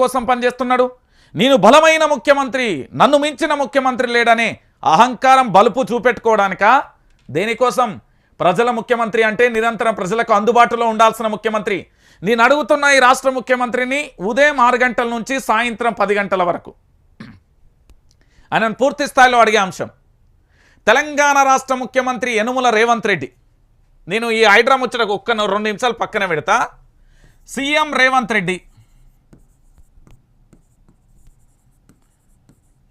కోసం పనిచేస్తున్నాడు. నేను బలమైన ముఖ్యమంత్రి నన్ను మించిన ముఖ్యమంత్రి లేడనే అహంకారం బలుపు చూపెట్టుకోవడానికా? దేనికోసం? ప్రజల ముఖ్యమంత్రి అంటే నిరంతరం ప్రజలకు అందుబాటులో ఉండాల్సిన ముఖ్యమంత్రి. నేను అడుగుతున్న ఈ రాష్ట్ర ముఖ్యమంత్రిని ఉదయం ఆరు గంటల నుంచి సాయంత్రం పది గంటల వరకు. ఆయన పూర్తి స్థాయిలో అడిగే అంశం. తెలంగాణ రాష్ట్ర ముఖ్యమంత్రి యనుమల రేవంత్ రెడ్డి. నేను ఈ హైడ్రా ముచ్చటకు ఒక్క రెండు నిమిషాలు పక్కన పెడతా. సీఎం రేవంత్ రెడ్డి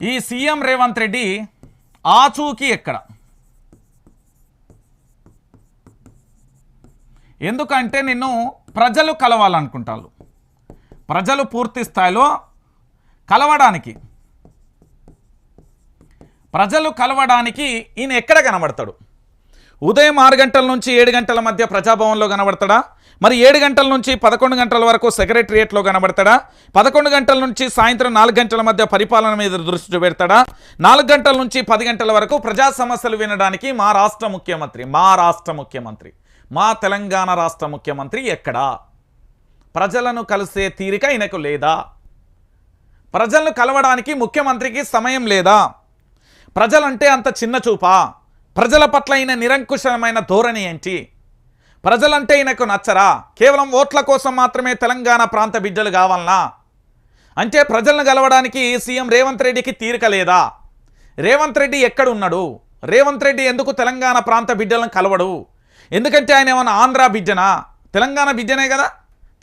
ఈ సీఎం రేవంత్ రెడ్డి ఆచూకీ ఎక్కడ? ఎందుకంటే నిన్ను ప్రజలు కలవాలనుకుంటారు. ప్రజలు పూర్తి స్థాయిలో కలవడానికి. ప్రజలు కలవడానికి ఈయన ఎక్కడ కనబడతాడు? ఉదయం ఆరు గంటల నుంచి ఏడు గంటల మధ్య ప్రజాభవన్లో కనబడతాడా? మరి ఏడు గంటల నుంచి పదకొండు గంటల వరకు సెక్రటరియేట్లో కనబడతాడా? పదకొండు గంటల నుంచి సాయంత్రం నాలుగు గంటల మధ్య పరిపాలన మీద దృష్టి పెడతాడా నాలుగు గంటల నుంచి పది గంటల వరకు ప్రజా సమస్యలు వినడానికి మా రాష్ట్ర ముఖ్యమంత్రి మా రాష్ట్ర ముఖ్యమంత్రి మా తెలంగాణ రాష్ట్ర ముఖ్యమంత్రి ఎక్కడా? ప్రజలను కలిసే తీరిక ఈయనకు లేదా? ప్రజలను కలవడానికి ముఖ్యమంత్రికి సమయం లేదా? ప్రజలంటే అంత చిన్న చూపా? ప్రజల పట్ల అయిన నిరంకుశమైన ధోరణి ఏంటి? ప్రజలంటే ఈయనకు నచ్చరా? కేవలం ఓట్ల కోసం మాత్రమే తెలంగాణ ప్రాంత బిడ్డలు కావాలనా? అంటే ప్రజలను గెలవడానికి సీఎం రేవంత్ రెడ్డికి తీరిక లేదా? రేవంత్ రెడ్డి ఎక్కడున్నాడు? రేవంత్ రెడ్డి ఎందుకు తెలంగాణ ప్రాంత బిడ్డలను కలవడు? ఎందుకంటే ఆయన ఏమన్నా ఆంధ్ర బిడ్డనా? తెలంగాణ బిడ్డనే కదా?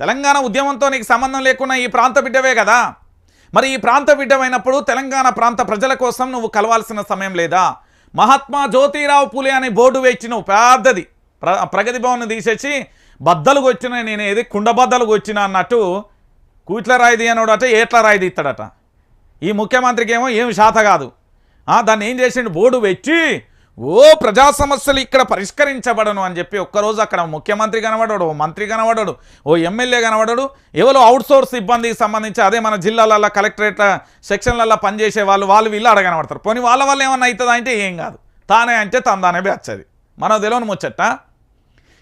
తెలంగాణ ఉద్యమంతో నీకు సంబంధం లేకుండా ఈ ప్రాంత బిడ్డవే కదా? మరి ఈ ప్రాంత బిడ్డమైనప్పుడు తెలంగాణ ప్రాంత ప్రజల కోసం నువ్వు కలవాల్సిన సమయం లేదా? మహాత్మా జ్యోతిరావు పులే అనే బోర్డు వేయించినవు పెద్దది. ప్ర ప్రగతి భవన్ తీసేసి బద్దలు వచ్చిన నేను ఏది కుండ బద్దలుగా వచ్చిన అన్నట్టు కూట్ల రాయిది అంటే ఏట్ల రాయిది ఇస్తాడట ఈ ముఖ్యమంత్రికి ఏమో ఏమి శాత కాదు. ఆ, దాన్ని ఏం చేసిండు? బోర్డు పెట్టి ఓ ప్రజా సమస్యలు ఇక్కడ పరిష్కరించబడను అని చెప్పి ఒక్కరోజు అక్కడ ముఖ్యమంత్రి కనబడాడు ఓ మంత్రి కనబడాడు ఓ ఎమ్మెల్యే కనబడాడు ఎవరో అవుట్సోర్స్ సిబ్బందికి సంబంధించి అదే మన జిల్లాలలో కలెక్టరేట్ సెక్షన్లలో పనిచేసే వాళ్ళు వాళ్ళు వీళ్ళు అడ కనబడతారు. పోనీ వాళ్ళ వల్ల ఏమన్నా అవుతుందా అంటే ఏం కాదు. తానే అంటే తందానే వచ్చది మనం తెలియని ముచ్చట?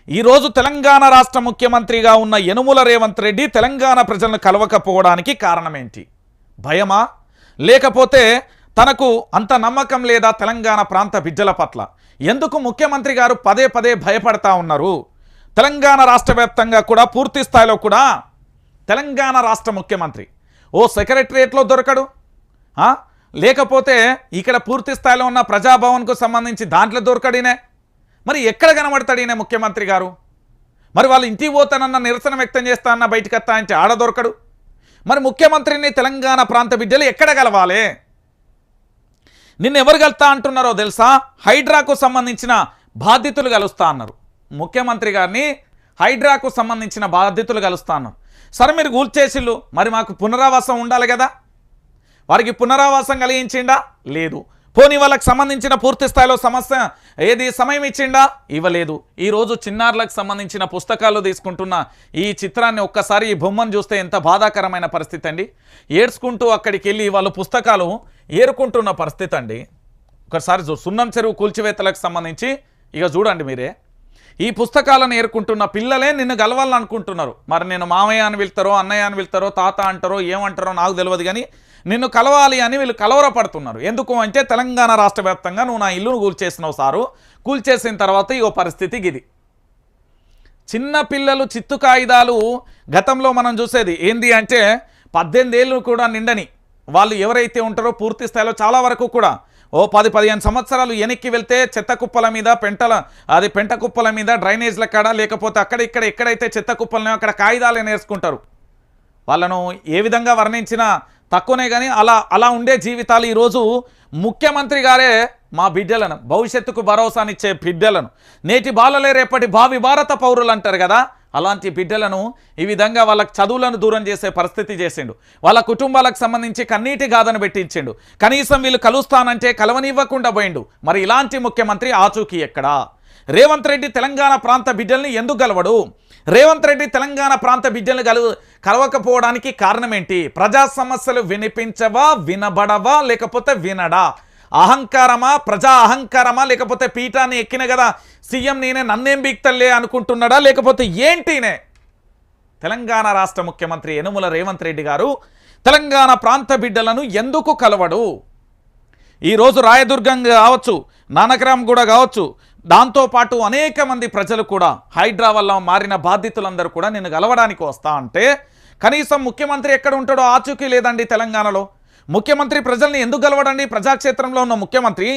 ఈరోజు తెలంగాణ రాష్ట్ర ముఖ్యమంత్రిగా ఉన్న యనుముల రేవంత్ రెడ్డి తెలంగాణ ప్రజలను కలవకపోవడానికి కారణమేంటి? భయమా? లేకపోతే తనకు అంత నమ్మకం లేదా తెలంగాణ ప్రాంత బిడ్డల పట్ల? ఎందుకు ముఖ్యమంత్రి గారు పదే పదే భయపడతా ఉన్నారు? తెలంగాణ రాష్ట్ర వ్యాప్తంగా కూడా పూర్తి స్థాయిలో కూడా తెలంగాణ రాష్ట్ర ముఖ్యమంత్రి ఓ సెక్రటరియట్లో దొరకడు? లేకపోతే ఇక్కడ పూర్తి స్థాయిలో ఉన్న ప్రజాభవన్కు సంబంధించి దాంట్లో దొరకడినే? మరి ఎక్కడ కనబడతాడు ఈయన ముఖ్యమంత్రి గారు? మరి వాళ్ళు ఇంటికి పోతానన్న నిరసన వ్యక్తం చేస్తానన్న బయటకు వస్తా అంటే ఆడ దొరకడు. మరి ముఖ్యమంత్రిని తెలంగాణ ప్రాంత బిడ్డలు ఎక్కడ కలవాలి? నిన్న ఎవరు కలుతా అంటున్నారో తెలుసా? హైడ్రాకు సంబంధించిన బాధితులు కలుస్తా అన్నారు. ముఖ్యమంత్రి గారిని హైడ్రాకు సంబంధించిన బాధితులు కలుస్తా అన్నారు. సరే మీరు కూల్చేసిళ్ళు మరి మాకు పునరావాసం ఉండాలి కదా? వారికి పునరావాసం కలిగించిండా? లేదు. పోనీ వాళ్ళకి సంబంధించిన పూర్తి స్థాయిలో సమస్య ఏది? సమయం ఇచ్చిండా? ఇవ్వలేదు. ఈరోజు చిన్నారులకు సంబంధించిన పుస్తకాలు తీసుకుంటున్న ఈ చిత్రాన్ని ఒక్కసారి ఈ బొమ్మను చూస్తే ఎంత బాధాకరమైన పరిస్థితి అండి. ఏడ్చుకుంటూ అక్కడికి వెళ్ళి వాళ్ళు పుస్తకాలు ఏరుకుంటున్న పరిస్థితి అండి. ఒకసారి సున్నం చెరువు కూల్చివేతలకు సంబంధించి ఇక చూడండి మీరే. ఈ పుస్తకాలను ఏరుకుంటున్న పిల్లలే నిన్ను గలవాలనుకుంటున్నారు. మరి నేను మామయ్య అని వెళ్తారో అన్నయ్య అని వెళ్తారో తాత అంటారో ఏమంటారో నాకు తెలియదు కానీ నిన్ను కలవాలి అని వీళ్ళు కలవరపడుతున్నారు. ఎందుకు అంటే తెలంగాణ రాష్ట్ర వ్యాప్తంగా నువ్వు నా ఇల్లును కూల్చేసినావు సారు. కూల్చేసిన తర్వాత ఈ పరిస్థితి ఇది చిన్న పిల్లలు చిత్తు కాగితాలు గతంలో మనం చూసేది ఏంది అంటే పద్దెనిమిది ఏళ్ళు కూడా నిండని వాళ్ళు ఎవరైతే ఉంటారో పూర్తి స్థాయిలో చాలా వరకు కూడా ఓ పది పదిహేను సంవత్సరాలు వెనక్కి వెళ్తే చెత్త కుప్పల మీద పెంటల అది పెంట కుప్పల మీద డ్రైనేజ్ల కాడ లేకపోతే అక్కడ ఇక్కడ ఎక్కడైతే చెత్త కుప్పలను అక్కడ కాగితాలు నేర్చుకుంటారు. వాళ్ళను ఏ విధంగా వర్ణించినా తక్కువనే కానీ అలా అలా ఉండే జీవితాలు ఈరోజు ముఖ్యమంత్రి గారే మా బిడ్డలను భవిష్యత్తుకు భరోసానిచ్చే బిడ్డలను. నేటి బాలలే రేపటి భావి భారత పౌరులు అంటారు కదా అలాంటి బిడ్డలను ఈ విధంగా వాళ్ళకి చదువులను దూరం చేసే పరిస్థితి చేసిండు. వాళ్ళ కుటుంబాలకు సంబంధించి కన్నీటి గాథను పెట్టించిండు. కనీసం వీళ్ళు కలుస్తానంటే కలవనివ్వకుండా పోయిండు. మరి ఇలాంటి ముఖ్యమంత్రి ఆచూకీ ఎక్కడా? రేవంత్ రెడ్డి తెలంగాణ ప్రాంత బిడ్డల్ని ఎందుకు గలవడు? రేవంత్ రెడ్డి తెలంగాణ ప్రాంత బిడ్డలు కలు కలవకపోవడానికి కారణం ఏంటి? ప్రజా సమస్యలు వినిపించవా వినబడవా లేకపోతే వినడా? అహంకారమా ప్రజా అహంకారమా? లేకపోతే పీఠాన్ని ఎక్కిన కదా సీఎం నేనే నన్నేం బీక్తల్లే అనుకుంటున్నాడా? లేకపోతే ఏంటినే? తెలంగాణ రాష్ట్ర ముఖ్యమంత్రి యనుమల రేవంత్ రెడ్డి గారు తెలంగాణ ప్రాంత బిడ్డలను ఎందుకు కలవడు? ఈరోజు రాయదుర్గం కావచ్చు నానక్రామ్ కూడా కావచ్చు దాంతోపాటు అనేక మంది ప్రజలు కూడా హైడ్రా వల్ల మారిన బాధితులందరూ కూడా నిన్ను కలవడానికి వస్తా అంటే కనీసం ముఖ్యమంత్రి ఎక్కడ ఉంటాడో ఆచూకీ లేదండి తెలంగాణలో. ముఖ్యమంత్రి ప్రజల్ని ఎందుకు గెలవడండి? ప్రజాక్షేత్రంలో ఉన్న ముఖ్యమంత్రి